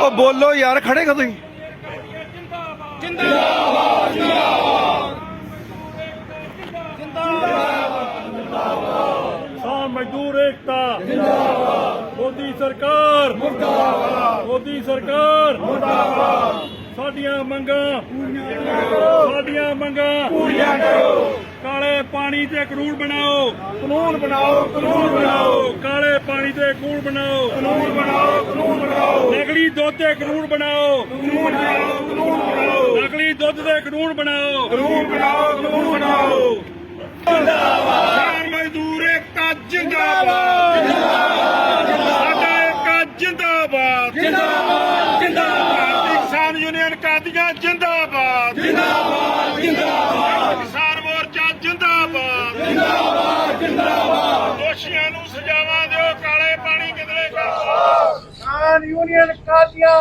ਉਹ ਬੋਲੋ ਯਾਰ ਖੜੇ ਕਦੋਂ ਹੀ? ਮਜ਼ਦੂਰ ਏਕਤਾ। ਜਿੰਦਾਬਾਦ। ਮੋਦੀ ਸਰਕਾਰ। ਮੁਰਦਾਬਾਦ। ਮੋਦੀ ਸਰਕਾਰ। ਮੁਰਦਾਬਾਦ। ਸਾਡੀਆਂ ਮੰਗਾਂ। ਸਾਡੀਆਂ ਮੰਗਾਂ। ਪੂਰੀਆਂ ਕਰੋ। ਕਾਲੇ ਪਾਣੀ ਤੇ ਕਾਨੂੰਨ ਬਣਾਓ। ਕਾਨੂੰਨ ਬਣਾਓ ਕਾਨੂੰਨ ਬਣਾਓ। ਕਾਲੇ ਪਾਣੀ ਤੇ ਕਾਨੂੰਨ ਬਣਾਓ। ਕਾਨੂੰਨ ਬਣਾਓ। ਦੁੱਧ ਤੇ ਕਾਨੂੰਨ ਬਣਾਓ। ਕਾਨੂੰਨ ਬਣਾਓ ਕਾਨੂੰਨ ਬਣਾਓ ਨਕਲੀ ਦੁੱਧ ਤੇ ਕਾਨੂੰਨ ਬਣਾਓ। ਕਾਨੂੰਨ ਬਣਾਓ ਕਾਨੂੰਨ ਬਣਾਓ ਕਿਸਾਨ ਮਜ਼ਦੂਰ ਏਕਤਾ ਜਿੰਦਾਬਾਦ। ਸਾਡਾ ਜਿੰਦਾਬਾਦ ਜਿੰਦਾਬਾਦ। ਜਿੰਦਾਬਾਦ ਕਿਸਾਨ ਯੂਨੀਅਨ ਕਾਦੀਆਂ ਜਿੰਦਾਬਾਦ। ਜਿੰਦਾਬਾਦ ਜਿੰਦਾਬਾਦ। ਕਿਸਾਨ ਮੋਰਚਾ ਜਿੰਦਾਬਾਦ ਜਿੰਦਾਬਾਦ ਜਿੰਦਾਬਾਦ ਦੋਸ਼ੀਆਂ ਨੂੰ ਸਜ਼ਾਵਾਂ ਦਿਓ ਕਾਲੇ ਪਾਣੀ ਕਿਧਰੇ ਕਰੋ ਕਿਸਾਨ ਯੂਨੀਅਨ ਕਾਦੀਆਂ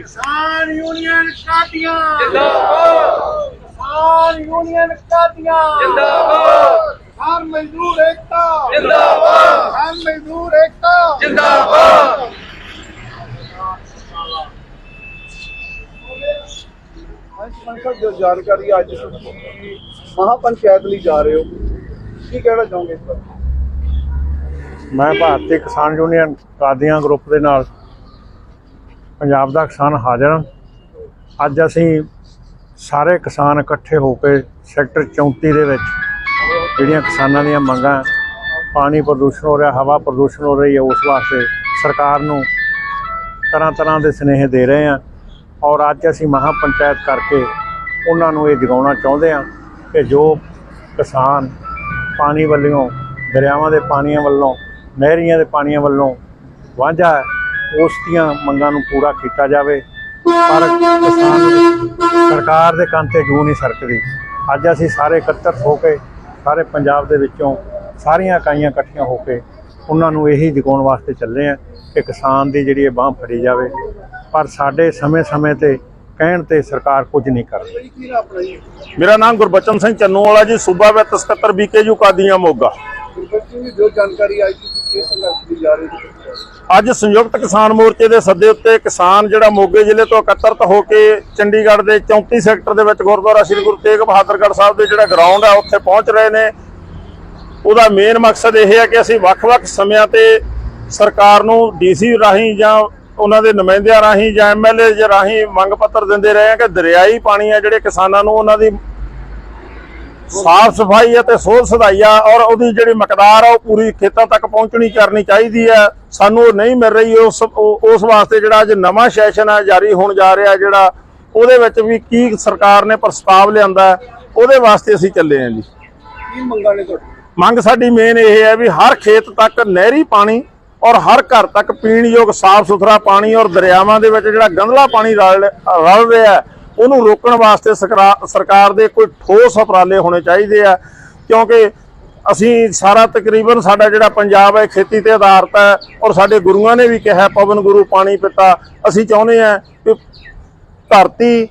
ਕਿਸਾਨ ਯੂਨੀਅਨ ਕਾਦੀਆਂ ਜਿੰਦਾਬਾਦ ਕਿਸਾਨ ਯੂਨੀਅਨ ਕਾਦੀਆਂ ਜਿੰਦਾਬਾਦ ਕਿਸਾਨ ਮਜ਼ਦੂਰ ਏਕਤਾ ਜਿੰਦਾਬਾਦ ਕਿਸਾਨ ਮਜ਼ਦੂਰ ਏਕਤਾ ਜਿੰਦਾਬਾਦ ਪੰਚਾਇਤ ਮਹਾਪੰਚਾਇਤ ਲਈ ਜਾ ਰਹੇ ਹੋ। ਕੀ ਕਹਿਣਾ ਚਾਹੋਗੇ ਇਸ ਬਾਰੇ? ਮੈਂ ਭਾਰਤੀ ਕਿਸਾਨ ਯੂਨੀਅਨ ਕਾਦੀਆਂ ਗਰੁੱਪ ਦੇ ਨਾਲ ਪੰਜਾਬ ਦਾ ਕਿਸਾਨ ਹਾਜ਼ਰ ਹਾਂ। ਅੱਜ ਅਸੀਂ ਸਾਰੇ ਕਿਸਾਨ ਇਕੱਠੇ ਹੋ ਕੇ ਸੈਕਟਰ 34 ਦੇ ਵਿੱਚ ਜਿਹੜੀਆਂ ਕਿਸਾਨਾਂ ਦੀਆਂ ਮੰਗਾਂ ਪਾਣੀ ਪ੍ਰਦੂਸ਼ਣ ਹੋ ਰਿਹਾ, ਹਵਾ ਪ੍ਰਦੂਸ਼ਣ ਹੋ ਰਹੀ ਹੈ, ਉਸ ਵਾਸਤੇ ਸਰਕਾਰ ਨੂੰ ਤਰ੍ਹਾਂ ਤਰ੍ਹਾਂ ਦੇ ਸੁਨੇਹੇ ਦੇ ਰਹੇ ਹਾਂ। ਔਰ ਅੱਜ ਅਸੀਂ ਮਹਾ ਪੰਚਾਇਤ ਕਰਕੇ ਉਹਨਾਂ ਨੂੰ ਇਹ ਜਗਾਉਣਾ ਚਾਹੁੰਦੇ ਹਾਂ ਕਿ ਜੋ ਕਿਸਾਨ ਪਾਣੀ ਵੱਲੋਂ, ਦਰਿਆਵਾਂ ਦੇ ਪਾਣੀਆਂ ਵੱਲੋਂ, ਨਹਿਰੀਆਂ ਦੇ ਪਾਣੀਆਂ ਵੱਲੋਂ ਵਾਂਝਾ ਉਸ ਦੀਆਂ ਮੰਗਾਂ ਨੂੰ ਪੂਰਾ ਕੀਤਾ ਜਾਵੇ। ਪਰ ਕਿਸਾਨ ਸਰਕਾਰ ਦੇ ਕੰਨ ਤੇ ਜੂ ਨਹੀਂ ਸਰਕਦੀ। ਅੱਜ ਅਸੀਂ ਸਾਰੇ ਇਕੱਤਰ ਹੋ ਕੇ, ਸਾਰੇ ਪੰਜਾਬ ਦੇ ਵਿੱਚੋਂ ਸਾਰੀਆਂ ਇਕਾਈਆਂ ਇਕੱਠੀਆਂ ਹੋ ਕੇ ਉਹਨਾਂ ਨੂੰ ਇਹੀ ਜਗਾਉਣ ਵਾਸਤੇ ਚੱਲੇ ਆ ਕਿ ਕਿਸਾਨ ਦੀ ਜਿਹੜੀ ਇਹ ਬਾਹ ਫੜੀ ਜਾਵੇ। ਪਰ ਸਾਡੇ ਸਮੇਂ-ਸਮੇਂ ਤੇ ਕਹਿਣ ਤੇ ਸਰਕਾਰ ਕੁਝ ਨਹੀਂ ਕਰਦੀ ਕੀ ਨਾ ਆਪਣਾ ਜੀ ਮੇਰਾ ਨਾਮ ਗੁਰਬਚਨ ਸਿੰਘ ਚੰਨੂਵਾਲਾ ਜੀ ਸੂਬਾ ਵਿੱਤ ਸਕੱਤਰ ਬੀਕੇਯੂ ਕਾਦੀਆਂ ਮੋਗਾ। ਜੀ ਜਾਣਕਾਰੀ ਆਈ ਕਿ ਸੰਘਰਸ਼ ਜਾ ਰਹੇ ਅੱਜ ਸੰਯੁਕਤ ਕਿਸਾਨ ਮੋਰਚੇ ਦੇ ਸੱਦੇ ਉੱਤੇ ਕਿਸਾਨ ਜਿਹੜਾ ਮੋਗੇ ਜ਼ਿਲ੍ਹੇ ਤੋਂ ਇਕੱਤਰਤ ਹੋ ਕੇ ਚੰਡੀਗੜ੍ਹ ਦੇ 34 ਸੈਕਟਰ ਦੇ ਵਿੱਚ ਗੁਰਦੁਆਰਾ ਸ੍ਰੀ ਗੁਰੂ ਤੇਗ ਬਹਾਦਰਗੜ੍ਹ ਸਾਹਿਬ ਦੇ ਜਿਹੜਾ ਗਰਾਊਂਡ ਹੈ ਉੱਥੇ ਪਹੁੰਚ ਰਹੇ ਨੇ। ਉਹਦਾ ਮੇਨ ਮਕਸਦ ਇਹ ਹੈ ਕਿ ਅਸੀਂ ਵੱਖ-ਵੱਖ ਸਮਿਆਂ ਤੇ ਸਰਕਾਰ ਨੂੰ ਡੀਸੀ ਰਾਹੀਂ ਜਾਂ ਉਹਨਾਂ ਦੇ ਨੁਮਾਇੰਦਿਆਂ ਰਾਹੀਂ ਜਾਂ ਐਮਐਲਏ ਰਾਹੀਂ ਮੰਗ ਪੱਤਰ ਦਿੰਦੇ ਰਹੇ ਹਾਂ ਕਿ ਦਰਿਆਈ ਪਾਣੀ ਆ ਜਿਹੜੇ ਕਿਸਾਨਾਂ ਨੂੰ ਉਹਨਾਂ ਦੀ ਸਾਫ਼ ਸਫ਼ਾਈ ਅਤੇ ਸੋਧ ਸਦਾਈਆ ਔਰ ਉਹਦੀ ਜਿਹੜੀ ਮਕਦਾਰ ਆ ਉਹ ਪੂਰੀ ਖੇਤਾਂ ਤੱਕ ਪਹੁੰਚਣੀ ਕਰਨੀ ਚਾਹੀਦੀ ਹੈ ਸਾਨੂੰ ਉਹ ਨਹੀਂ ਮਿਲ ਰਹੀ ਉਸ ਉਸ ਵਾਸਤੇ ਜਿਹੜਾ ਅੱਜ ਨਵਾਂ ਸੈਸ਼ਨ ਹੈ ਜਾਰੀ ਹੋਣ ਜਾ ਰਿਹਾ ਜਿਹੜਾ ਉਹਦੇ ਵਿੱਚ ਵੀ ਕੀ ਸਰਕਾਰ ਨੇ ਪ੍ਰਸਤਾਵ ਲਿਆਂਦਾ ਉਹਦੇ ਵਾਸਤੇ ਅਸੀਂ ਚੱਲੇ ਹਾਂ ਜੀ। ਕੀ ਮੰਗਾਂ ਨੇ ਤੁਹਾਡੀ ਮੰਗ ਸਾਡੀ ਮੇਨ ਇਹ ਹੈ ਵੀ ਹਰ ਖੇਤ ਤੱਕ ਨਹਿਰੀ ਪਾਣੀ ਔਰ ਹਰ ਘਰ ਤੱਕ ਪੀਣ ਯੋਗ ਸਾਫ਼ ਸੁਥਰਾ ਪਾਣੀ ਔਰ ਦਰਿਆਵਾਂ ਦੇ ਵਿੱਚ ਜਿਹੜਾ ਗੰਧਲਾ ਪਾਣੀ ਰਲ ਰਲ ਰਿਹਾ ਉਹਨੂੰ ਰੋਕਣ ਵਾਸਤੇ ਸਕਰਾ- ਸਰਕਾਰ ਦੇ ਕੋਈ ਠੋਸ ਉਪਰਾਲੇ ਹੋਣੇ ਚਾਹੀਦੇ ਆ। ਕਿਉਂਕਿ ਅਸੀਂ ਸਾਰਾ ਤਕਰੀਬਨ ਸਾਡਾ ਜਿਹੜਾ ਪੰਜਾਬ ਹੈ ਖੇਤੀ ਤੇ ਆਧਾਰਿਤ ਹੈ ਔਰ ਸਾਡੇ ਗੁਰੂਆਂ ਨੇ ਵੀ ਕਿਹਾ, ਪਵਨ ਗੁਰੂ ਪਾਣੀ ਪਿਤਾ, ਅਸੀਂ ਚਾਹੁੰਦੇ ਹਾਂ ਕਿ ਧਰਤੀ,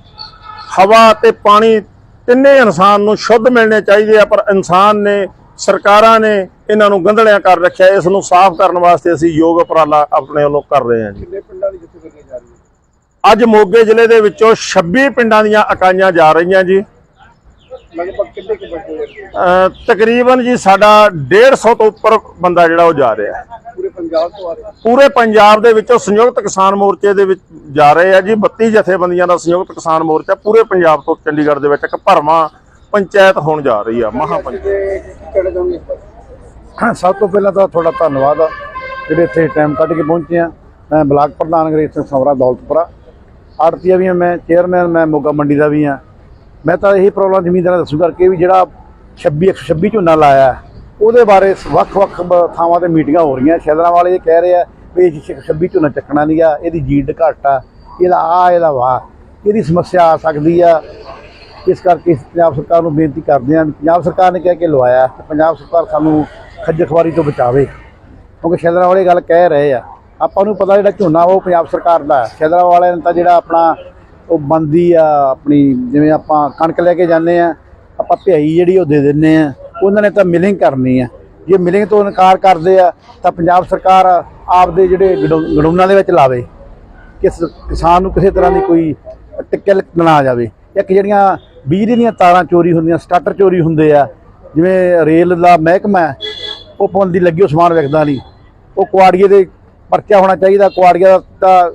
ਹਵਾ ਤੇ ਪਾਣੀ ਤਿੰਨੇ ਇਨਸਾਨ ਨੂੰ ਸ਼ੁੱਧ ਮਿਲਣੇ ਚਾਹੀਦੇ ਆ, ਪਰ ਇਨਸਾਨ ਨੇ, ਸਰਕਾਰਾਂ ਨੇ ਇਹਨਾਂ ਨੂੰ ਗੰਧਲਿਆਂ ਕਰ ਰੱਖਿਆ ਇਸ ਨੂੰ ਸਾਫ਼ ਕਰਨ ਵਾਸਤੇ ਅਸੀਂ ਯੋਗ ਉਪਰਾਲਾ ਆਪਣੇ ਵੱਲੋਂ ਕਰ ਰਹੇ ਹਾਂ ਜੀ ਕਿੰਨੇ ਪਿੰਡਾਂ ਦੀ ਜਿੱਥੇ ਕਰਨੀ ਜਾ ਰਹੀ ਹੈ ਅੱਜ ਮੋਗੇ ਜ਼ਿਲ੍ਹੇ ਦੇ ਵਿੱਚੋਂ 26 ਪਿੰਡਾਂ ਦੀਆਂ ਇਕਾਈਆਂ ਜਾ ਰਹੀਆਂ ਜੀ ਲਗਭਗ ਕਿੰਨੇ ਕੁ ਬੰਦੇ ਤਕਰੀਬਨ ਜੀ ਸਾਡਾ 150 ਤੋਂ ਉੱਪਰ ਬੰਦਾ ਜਿਹੜਾ ਉਹ ਜਾ ਰਿਹਾ ਹੈ ਪੂਰੇ ਪੰਜਾਬ ਤੋਂ ਆ ਰਹੇ ਪੂਰੇ ਪੰਜਾਬ ਦੇ ਵਿੱਚੋਂ ਸੰਯੁਕਤ ਕਿਸਾਨ ਮੋਰਚੇ ਦੇ ਵਿੱਚ ਜਾ ਰਹੇ ਆ ਜੀ 32 ਜਥੇਬੰਦੀਆਂ ਦਾ ਸੰਯੁਕਤ ਕਿਸਾਨ ਮੋਰਚਾ ਪੂਰੇ ਪੰਜਾਬ ਤੋਂ ਚੰਡੀਗੜ੍ਹ ਦੇ ਵਿੱਚ ਇੱਕ ਭਰਵਾਂ ਪੰਚਾਇਤ ਹੋਣ ਜਾ ਰਹੀ ਆ ਮਹਾ ਸਭ ਤੋਂ ਪਹਿਲਾਂ ਤਾਂ ਤੁਹਾਡਾ ਧੰਨਵਾਦ ਆ, ਜਿਹੜੇ ਇੱਥੇ ਟਾਈਮ ਕੱਢ ਕੇ ਪਹੁੰਚੇ ਆ। ਮੈਂ ਬਲਾਕ ਪ੍ਰਧਾਨ ਅੰਗਰੇਜ਼ ਸਿੰਘ ਸਮਰਾ ਦੌਲਤਪੁਰਾ। ਆੜਤੀਆ ਵੀ ਆ, ਮੈਂ ਚੇਅਰਮੈਨ ਮੈਂ ਮੋਗਾ ਮੰਡੀ ਦਾ ਵੀ ਆ। ਮੈਂ ਤਾਂ ਇਹੀ ਪ੍ਰੋਬਲਮ ਜ਼ਮੀਨਦਾਰਾਂ ਦੱਸੂ ਕਰਕੇ ਵੀ ਜਿਹੜਾ 26 126 ਝੋਨਾ ਲਾਇਆ, ਉਹਦੇ ਬਾਰੇ ਵੱਖ-ਵੱਖ ਥਾਵਾਂ ਤੇ ਮੀਟਿੰਗਾਂ ਹੋ ਰਹੀਆਂ। ਸ਼ੈਦਰਾਂ ਵਾਲੇ ਇਹ ਕਹਿ ਰਹੇ ਆ ਵੀ ਇਹ 26 ਝੋਨਾ ਚੱਕਣਾ ਨਹੀਂ ਆ, ਇਹਦੀ ਜੀਡ ਘੱਟ ਆ, ਇਹਦਾ ਆ, ਇਹਦਾ ਵਾ। ਇਹਦੀ ਸਮੱਸਿਆ ਆ ਸਕਦੀ ਆ। ਇਸ ਕਰਕੇ ਪੰਜਾਬ ਸਰਕਾਰ ਨੂੰ ਬੇਨਤੀ ਕਰਦੇ ਹਾਂ ਵੀ ਪੰਜਾਬ ਸਰਕਾਰ ਨੇ ਕਹਿ ਕੇ ਲਵਾਇਆ, ਤੇ ਪੰਜਾਬ ਸਰਕਾਰ ਸਾਨੂੰ ਖੱਜਲ ਖਵਾਰੀ ਤੋਂ ਬਚਾਵੇ। ਕਿਉਂਕਿ ਸ਼ੈਦਰਾ ਵਾਲੇ ਗੱਲ ਕਹਿ ਰਹੇ ਆ। ਆਪਾਂ ਨੂੰ ਪਤਾ ਜਿਹੜਾ ਝੋਨਾ ਉਹ ਪੰਜਾਬ ਸਰਕਾਰ ਦਾ ਹੈ। ਵਾਲਿਆਂ ਨੇ ਤਾਂ ਜਿਹੜਾ ਆਪਣਾ ਉਹ ਬੰਦੀ ਆ ਆਪਣੀ ਜਿਵੇਂ ਆਪਾਂ ਕਣਕ ਲੈ ਕੇ ਜਾਂਦੇ ਆ ਆਪਾਂ ਭਿਆਈ ਜਿਹੜੀ ਉਹ ਦੇ ਦਿੰਨੇ ਆ। ਉਹਨਾਂ ਨੇ ਤਾਂ ਮਿਲਿੰਗ ਕਰਨੀ ਆ। ਜੇ ਮਿਲਿੰਗ ਤੋਂ ਇਨਕਾਰ ਕਰਦੇ ਆ ਤਾਂ ਪੰਜਾਬ ਸਰਕਾਰ ਆਪਦੇ ਜਿਹੜੇ ਗਡਾਊ- ਗਡਾਊਨਾਂ ਦੇ ਵਿੱਚ ਲਾਵੇ। ਕਿ ਕਿਸਾਨ ਨੂੰ ਕਿਸੇ ਤਰ੍ਹਾਂ ਦੀ ਕੋਈ ਟਿੱਕਲ ਨਾ ਆ ਜਾਵੇ। ਇੱਕ ਜਿਹੜੀਆਂ ਬਿਜਲੀ ਦੀਆਂ ਤਾਰਾਂ ਚੋਰੀ ਹੁੰਦੀਆਂ ਸਟਾਰਟਰ ਚੋਰੀ ਹੁੰਦੇ ਆ ਜਿਵੇਂ ਰੇਲ ਦਾ ਮਹਿਕਮਾ ਹੈ, ਉਹ ਪਾਬੰਦੀ ਲੱਗੀ, ਉਹ ਸਮਾਨ ਵਿਕਦਾ ਨਹੀਂ। ਉਹ ਕੁਆੜੀਏ ਦੇ ਪਰਚਾ ਹੋਣਾ ਚਾਹੀਦਾ, ਕੁਆੜੀਆ ਦਾ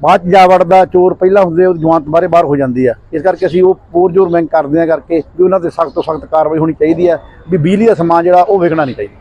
ਬਾਅਦ 'ਚ ਜਾ ਵੜਦਾ, ਚੋਰ ਪਹਿਲਾਂ ਹੁੰਦੇ, ਉਹ ਜਵਾਨ ਬਾਰੇ ਬਾਹਰ ਹੋ ਜਾਂਦੀ ਆ। ਇਸ ਕਰਕੇ ਅਸੀਂ ਉਹ ਪੂਰਜੋਰ ਮੰਗ ਕਰਦੇ ਆ ਕਰਕੇ ਵੀ ਉਹਨਾਂ ਤੇ ਸਖਤ ਤੋਂ ਸਖਤ ਕਾਰਵਾਈ ਹੋਣੀ ਚਾਹੀਦੀ ਆ, ਵੀ ਬਿਜਲੀ ਦਾ ਸਮਾਨ ਜਿਹੜਾ ਉਹ ਵਿਕਣਾ ਨਹੀਂ ਚਾਹੀਦਾ।